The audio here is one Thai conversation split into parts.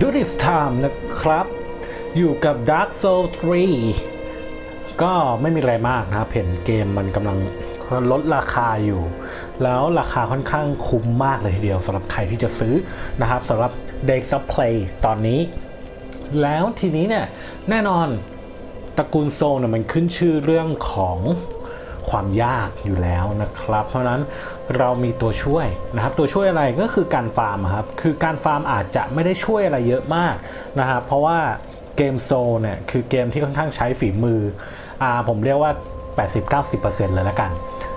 Do This Time นะครับ อยู่กับ Dark Souls 3 ก็ไม่มีอะไรมากนะครับเห็นเกมมันกำลังลดราคาอยู่ แล้วราคาค่อนข้างคุ้มมากเลยทีเดียวสำหรับใครที่จะซื้อนะครับสำหรับ Days of Play ตอนนี้ แล้วทีนี้เนี่ย แน่นอนตระกูลโซลเนี่ยมันขึ้นชื่อเรื่องของ ความยากอยู่แล้วนะครับ เพราะนั้นเรามีตัวช่วยนะครับ ตัวช่วยอะไรก็คือการฟาร์มครับ คือการฟาร์มอาจจะไม่ได้ช่วยอะไรเยอะมากนะครับ เพราะว่าเกมโซเนี่ยคือเกมที่ค่อนข้างใช้ฝีมืออผมเรียกว่า 80-90%เลยละกัน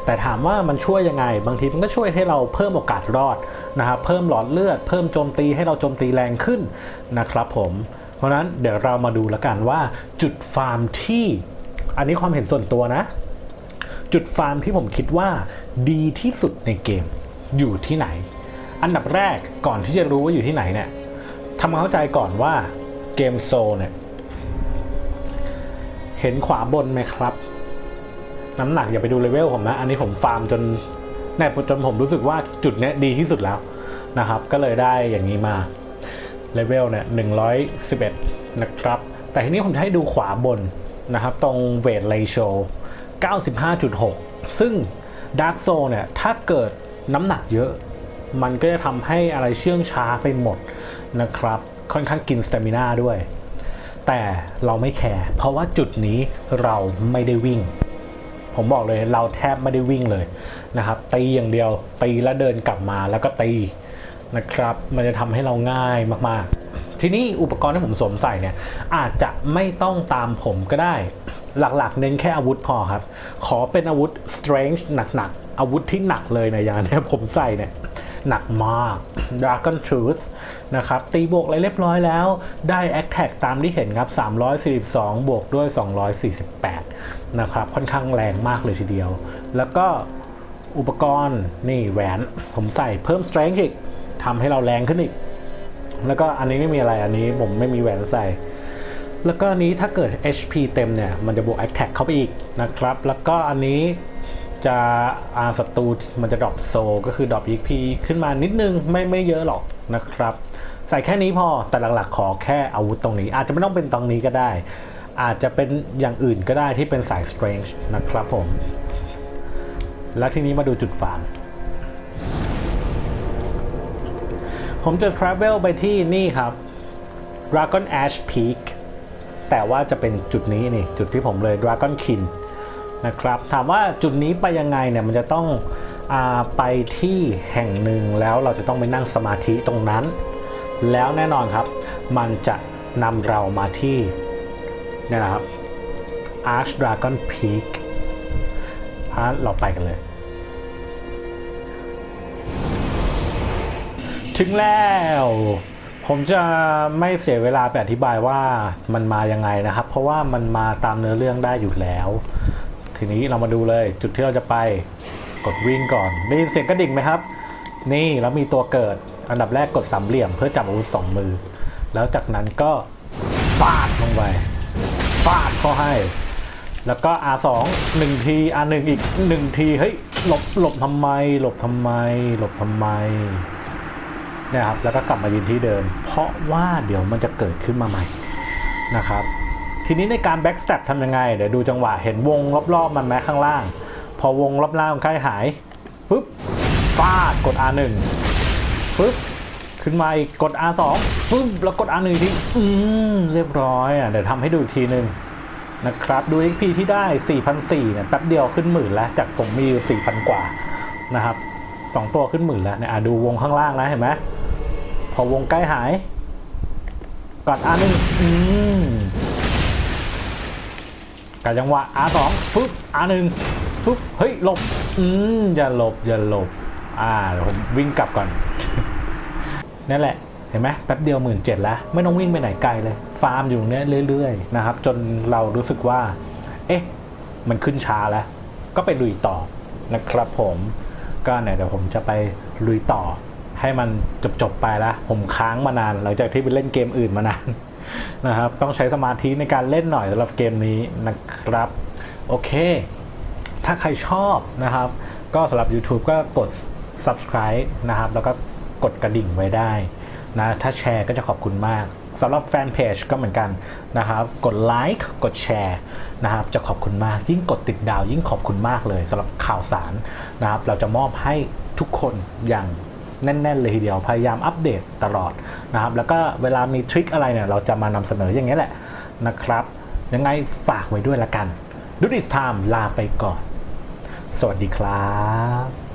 แต่ถามว่ามันช่วยยังไง บางทีมันก็ช่วยให้เราเพิ่มโอกาสรอดนะครับเพิ่มหลอดเลือด เพิ่มโจมตีให้เราโจมตีแรงขึ้นนะครับผม เพราะฉะนั้นเดี๋ยวเรามาดูแล้วกันว่าจุดฟาร์มที่ อันนี้ความเห็นส่วนตัวนะ จุดฟาร์มที่ผมคิดว่าดีที่สุดในเกมอยู่ที่ไหน อันดับแรกก่อนที่จะรู้ว่าอยู่ที่ไหนเนี่ยทำความเข้าใจก่อนว่าเกมโซเนี่ยเห็นขวาบนไหมครับ น้ำหนักอย่าไปดูเลเวลผมนะ อันนี้ผมฟาร์มจนแน่จนผมรู้สึกว่าจุดเนี้ยดีที่สุดแล้วนะครับ ก็เลยได้อย่างนี้มาเลเวลเนี่ยหนึ่งร้อยสิบเอ็ดนะครับ แต่ทีนี้ผมจะให้ดูขวาบนนะครับ ตรงเวทเลโช 95.6 ซึ่ง Dark Soul เนี่ยถ้าเกิดน้ำหนักเยอะ มันก็จะทำให้อะไรเชื่องช้าไปหมดนะครับ ค่อนข้างกินสเตมิน่าด้วย แต่เราไม่แคร์เพราะว่าจุดนี้เราไม่ได้วิ่ง ผมบอกเลยเราแทบไม่ได้วิ่งเลยนะครับตีอย่างเดียวตีแล้วเดินกลับมาแล้วก็ตีนะครับ มันจะทำให้เราง่ายมากๆ ทีนี้อุปกรณ์ที่ผมสวมใส่เนี่ยอาจจะไม่ต้องตามผมก็ได้ หลักๆ เน้นแค่อาวุธพอครับ ขอเป็นอาวุธ strange หนักๆ อาวุธที่หนักเลยในยางเนี้ยผมใส่เนี่ย หนักมาก Dragon Truth นะครับ ตีบวกอะไรเรียบร้อยแล้ว ได้ Attack ตามที่เห็นครับ 342 บวกด้วย 248 นะครับ ค่อนข้างแรงมากเลยทีเดียว แล้วก็อุปกรณ์นี่แหวน ผมใส่เพิ่ม Strength อีกทำให้เราแรงขึ้นอีก แล้วก็อันนี้ไม่มีอะไรอันนี้ผมไม่มีแหวนใส่ แล้วก็อันนี้ถ้าเกิด HP เต็มเนี่ย มันจะบวก Attack เข้าไปอีกนะครับ แล้วก็อันนี้จะอาศัตรูมันจะดรอปโซ ก็คือดรอป EP ขึ้นมานิดนึงไม่ไม่เยอะหรอกนะครับ ใส่แค่นี้พอแต่หลักๆ ขอแค่อาวุธตรงนี้ อาจจะไม่ต้องเป็นตรงนี้ก็ได้ อาจจะเป็นอย่างอื่นก็ได้ที่เป็นสาย Strange นะครับผม แล้วทีนี้มาดูจุดฟาร์มผมจะ travel ไปที่นี่ครับ Dragon Ash Peak แต่ว่าจะเป็นจุดนี้นี่จุดที่ผมเลย Dragon Kin นะครับถามว่าจุดนี้ไปยังไงเนี่ยมันจะต้องอไปที่แห่งหนึ่งแล้วเราจะต้องไปนั่งสมาธิตรงนั้น แล้วแน่นอนครับ มันจะนำเรามาที่นี่นะครับ Arch Dragon Peak เราไปกันเลย ถึงแล้ว ผมจะไม่เสียเวลาไปอธิบายว่ามันมายังไงนะครับ เพราะว่ามันมาตามเนื้อเรื่องได้อยู่แล้ว ทีนี้เรามาดูเลยจุดที่เราจะไปกดวิ่งก่อนได้ยินเสียงกระดิ่งไหมครับ นี่แล้วมีตัวเกิด อันดับแรกกดสามเหลี่ยมเพื่อจับอาวุธสองมือ แล้วจากนั้นก็ฟาดลงไปฟาดเข้าให้ แล้วก็ R2 หนึ่งที R1 อีกหนึ่งที เฮ้ย หลบ หลบทำไม หลบทำไม หลบทำไม นี่ยครับ แล้วก็กลับมายืนที่เดิม เพราะว่าเดี๋ยวมันจะเกิดขึ้นมาใหม่นะครับ ทีนี้ในการแบ็กสเต็ปทำยังไง เดี๋ยวดูจังหวะเห็นวงรอบๆมันแม้ข้างล่าง พอวงรอบล่างใกล้หายปุ๊บฟาดกด R1 ปุ๊บขึ้นมาอีกกด R2 ปุ๊บแล้วกด R1 ทีอืมเรียบร้อยอะเดี๋ยวทำให้ดูอีกทีหนึ่งนะครับ ดู XP ที่ได้4,400เนี่ยแป๊บเดียวขึ้นหมื่นแล้ว จากผมมีอยู่4,000 กว่านะครับสองตัวขึ้นหมื่นแล้วเนี่ยดูวงข้างล่างนะเห็นไหม พอวงใกล้หายกด R1 อืมกับจังหวะ R2 ปุ๊บ R1 ปุ๊บเฮ้ยหลบอืมอย่าหลบอย่าหลบ อ่าเดี๋ยวผมวิ่งกลับก่อนนั่นแหละเห็นไหมแป๊บเดียวหมื่นเจ็ดแล้วไม่ต้องวิ่งไปไหนไกลเลย ฟาร์มอยู่เนี้ยเรื่อยๆนะครับ จนเรารู้สึกว่า เอ๊ะ มันขึ้นช้าแล้ว ก็ไปลุยต่อนะครับผมก็เนี่ยเดี๋ยวผมจะไปลุยต่อ ให้มันจบๆไปแล้วผมค้างมานาน หลังจากที่ไปเล่นเกมอื่นมานานนะครับ ต้องใช้สมาธิในการเล่นหน่อยสำหรับเกมนี้นะครับ โอเค ถ้าใครชอบนะครับ ก็สำหรับ YouTube ก็กด subscribe นะครับ แล้วก็กดกระดิ่งไว้ได้นะถ้าแชร์ก็จะขอบคุณมากสำหรับแฟนเพจก็เหมือนกันนะครับ กดไลค์กดแชร์นะครับ จะขอบคุณมาก ยิ่งกดติดดาวยิ่งขอบคุณมากเลยสำหรับข่าวสารนะครับ เราจะมอบให้ทุกคนอย่าง แน่น ๆ เลยทีเดียวพยายามอัปเดตตลอดนะครับแล้วก็เวลามีทริคอะไรเนี่ยเราจะมานำเสนออย่างนี้แหละนะครับ ยังไงฝากไว้ด้วยละกันดูดิสไทม์ลาไปก่อน สวัสดีครับ